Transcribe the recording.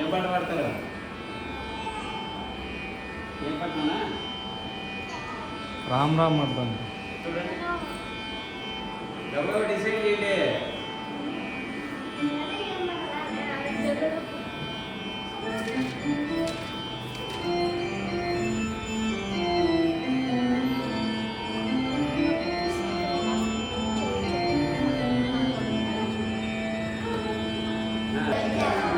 ఏం పాట పాడతారు? ఏం పాటనా రామ్ రామ్ అర్థం. చూడండి. ఎవరో డిసైడ్ చేయండి. Yeah.